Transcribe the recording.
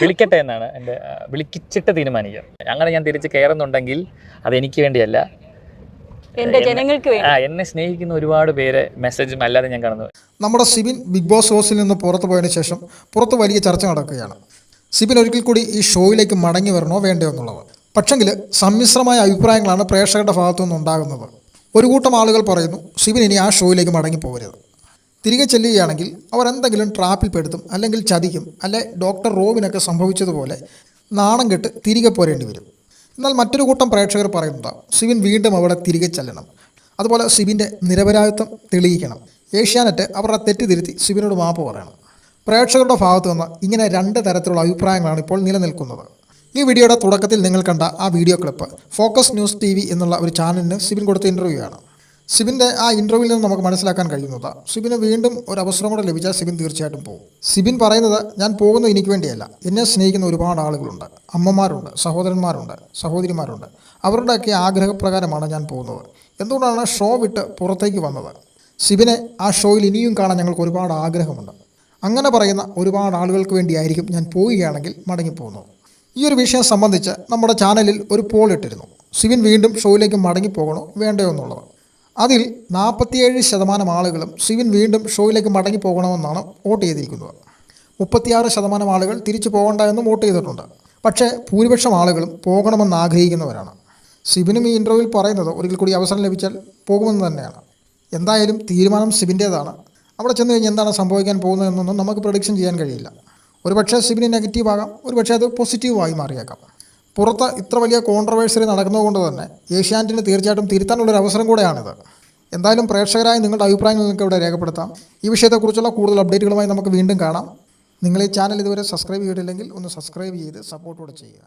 വിളിക്കട്ടെ എന്നാണ് എന്റെ വിളിക്കിച്ചിട്ട് വിളിച്ചിട്ട് തീരുമാനിക്കാം അങ്ങനെ ഞാൻ തിരിച്ച് കയറുന്നുണ്ടെങ്കിൽ അത് എനിക്ക് വേണ്ടിയല്ല എന്റെ ജനങ്ങൾക്ക് ആ എന്നെ സ്നേഹിക്കുന്ന ഒരുപാട് പേര് മെസ്സേജും അല്ലാതെ ഞാൻ കാണുന്നു നമ്മുടെ സിബിൻ ബിഗ് ബോസ് ഹൗസിൽ നിന്ന് പുറത്തു പോയതിനു ശേഷം പുറത്ത് വലിയ ചർച്ച നടക്കുകയാണ്. സിബിൻ ഒരിക്കൽ കൂടി ഈ ഷോയിലേക്ക് മടങ്ങി വരണോ വേണ്ടയോ എന്നുള്ളത്. പക്ഷെങ്കിൽ സമ്മിശ്രമായ അഭിപ്രായങ്ങളാണ് പ്രേക്ഷകരുടെ ഭാഗത്തു നിന്നുണ്ടാകുന്നത് ഒരു കൂട്ടം ആളുകൾ പറയുന്നു സിബിൻ ഇനി ആ ഷോയിലേക്ക് മടങ്ങി പോകരുത് തിരികെ ചെല്ലുകയാണെങ്കിൽ അവർ എന്തെങ്കിലും ട്രാപ്പിൽ പെടുത്തും അല്ലെങ്കിൽ ചതിക്കും. അല്ലെ ഡോക്ടർ റോവിനൊക്കെ സംഭവിച്ചതുപോലെ നാണം കെട്ട് തിരികെ പോരേണ്ടി വരും. എന്നാൽ മറ്റൊരു കൂട്ടം പ്രേക്ഷകർ പറയുന്നത് സിവിൻ വീണ്ടും അവിടെ തിരികെ ചെല്ലണം. അതുപോലെ സിബിന്റെ നിരപരാധിത്വം തെളിയിക്കണം. ഏഷ്യാനെറ്റ് അവരുടെ തെറ്റ് തിരുത്തി സിബിനോട് മാപ്പ് പറയണം. പ്രേക്ഷകരുടെ ഭാഗത്തു നിന്ന് ഇങ്ങനെ രണ്ട് തരത്തിലുള്ള അഭിപ്രായങ്ങളാണ് ഇപ്പോൾ നിലനിൽക്കുന്നത്. ഈ വീഡിയോയുടെ തുടക്കത്തിൽ നിങ്ങൾ കണ്ട ആ video clip focus news T എന്നുള്ള ഒരു ചാനലിന് സിബിൻ കൊടുത്ത ഇന്റർവ്യൂ ആണ്. സിബിന്റെ ആ ഇന്റർവ്യൂവിൽ നിന്ന് നമുക്ക് മനസ്സിലാക്കാൻ കഴിയുന്നത് സിബിന് വീണ്ടും ഒരു അവസരം കൂടെ ലഭിച്ചാൽ സിബിൻ തീർച്ചയായിട്ടും പോകും. സിബിൻ പറയുന്നത് ഞാൻ പോകുന്നത് എനിക്ക് വേണ്ടിയല്ല. എന്നെ സ്നേഹിക്കുന്ന ഒരുപാട് ആളുകളുണ്ട്. അമ്മമാരുണ്ട് സഹോദരന്മാരുണ്ട് സഹോദരിമാരുണ്ട്. അവരുടെയൊക്കെ ആഗ്രഹപ്രകാരമാണ് ഞാൻ പോകുന്നത്. എന്തുകൊണ്ടാണ് ഷോ വിട്ട് പുറത്തേക്ക് വന്നത്? സിബിനെ ആ ഷോയിൽ ഇനിയും കാണാൻ ഞങ്ങൾക്ക് ഒരുപാട് ആഗ്രഹമുണ്ട്. അങ്ങനെ പറയുന്ന ഒരുപാട് ആളുകൾക്ക് വേണ്ടിയായിരിക്കും ഞാൻ പോവുകയാണെങ്കിൽ മടങ്ങിപ്പോകുന്നത്. ഈ ഒരു വിഷയം സംബന്ധിച്ച് നമ്മുടെ ചാനലിൽ ഒരു പോൾ ഇട്ടിരുന്നു. സിബിൻ വീണ്ടും ഷോയിലേക്ക് മടങ്ങിപ്പോകണോ വേണ്ടയോ എന്നുള്ളത്. അതിൽ നാൽപ്പത്തിയേഴ് ശതമാനം ആളുകളും സിവിൻ വീണ്ടും ഷോയിലേക്ക് മടങ്ങി പോകണമെന്നാണ് വോട്ട് ചെയ്തിരിക്കുന്നത്. മുപ്പത്തിയാറ് ശതമാനം ആളുകൾ തിരിച്ചു പോകണ്ട എന്നും വോട്ട് ചെയ്തിട്ടുണ്ട്. പക്ഷേ ഭൂരിപക്ഷം ആളുകളും പോകണമെന്ന് ആഗ്രഹിക്കുന്നവരാണ്. സിബിനും ഈ ഇന്റർവ്യൂവിൽ പറയുന്നത് ഒരിക്കൽ കൂടി അവസരം ലഭിച്ചാൽ പോകുമെന്ന് തന്നെയാണ്. എന്തായാലും തീരുമാനം സിബിന്റേതാണ് അവിടെ ചെന്ന് കഴിഞ്ഞാൽ എന്താണ് സംഭവിക്കാൻ പോകുന്നതെന്നൊന്നും നമുക്ക് പ്രഡിക്ഷൻ ചെയ്യാൻ കഴിയില്ല. ഒരുപക്ഷെ സിബിന് നെഗറ്റീവ് ആകാം ഒരുപക്ഷെ അത് പോസിറ്റീവായി മാറിയേക്കാം. പുറത്ത് ഇത്ര വലിയ കോൺട്രവേഴ്സറി നടക്കുന്നതുകൊണ്ട് തന്നെ ഏഷ്യാനെറ്റിന് തീർച്ചയായിട്ടും തിരുത്താനുള്ളൊരു അവസരം കൂടെയാണിത്. എന്തായാലും പ്രേക്ഷകരായ നിങ്ങളുടെ അഭിപ്രായങ്ങൾ നിങ്ങൾക്ക് ഇവിടെ രേഖപ്പെടുത്താം. ഈ വിഷയത്തെക്കുറിച്ചുള്ള കൂടുതൽ അപ്ഡേറ്റുകളുമായി നമുക്ക് വീണ്ടും കാണാം. നിങ്ങൾ ഈ ചാനൽ ഇതുവരെ സബ്സ്ക്രൈബ് ചെയ്തിട്ടില്ലെങ്കിൽ ഒന്ന് സബ്സ്ക്രൈബ് ചെയ്ത് സപ്പോർട്ടോടെ ചെയ്യുക.